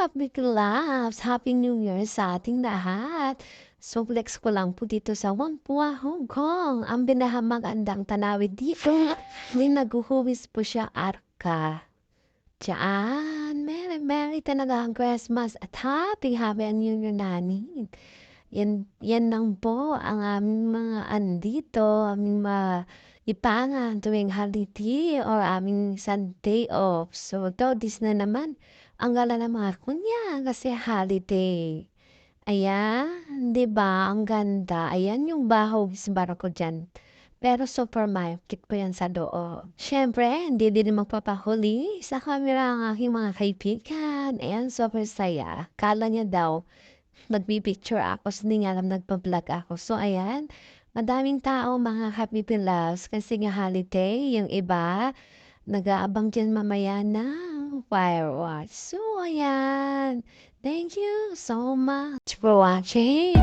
Happy Clubs! Happy New Year sa ating lahat! So, flex ko lang po dito sa Whampoa, Hong Kong. Ang binahamagandang tanawid dito, may naguhuwis po siya arka. Diyan, Merry Merry talaga ang Christmas at Happy Happy New Year namin. Yan, yan lang po ang aming mga andito, aming mga ipangan tuwing holiday or aming Sunday off. So, ito, this na naman. Ang gala ng mga kunya kasi holiday. Ayan, di ba? Ang ganda. Ayan yung bahaw bar ko dyan. Pero supermarket po yan sa loob. Siyempre, hindi din magpapahuli sa camera ang aking mga kaibigan. Ayan, super saya. Kala niya daw, nagpipicture ako. So, hindi nga alam nagpa-vlog ako. So, ayan, madaming tao mga pilas kasi nga holiday. Yung iba, nag-aabang dyan mamaya ng fireworks. So, ayan. Thank you so much for watching.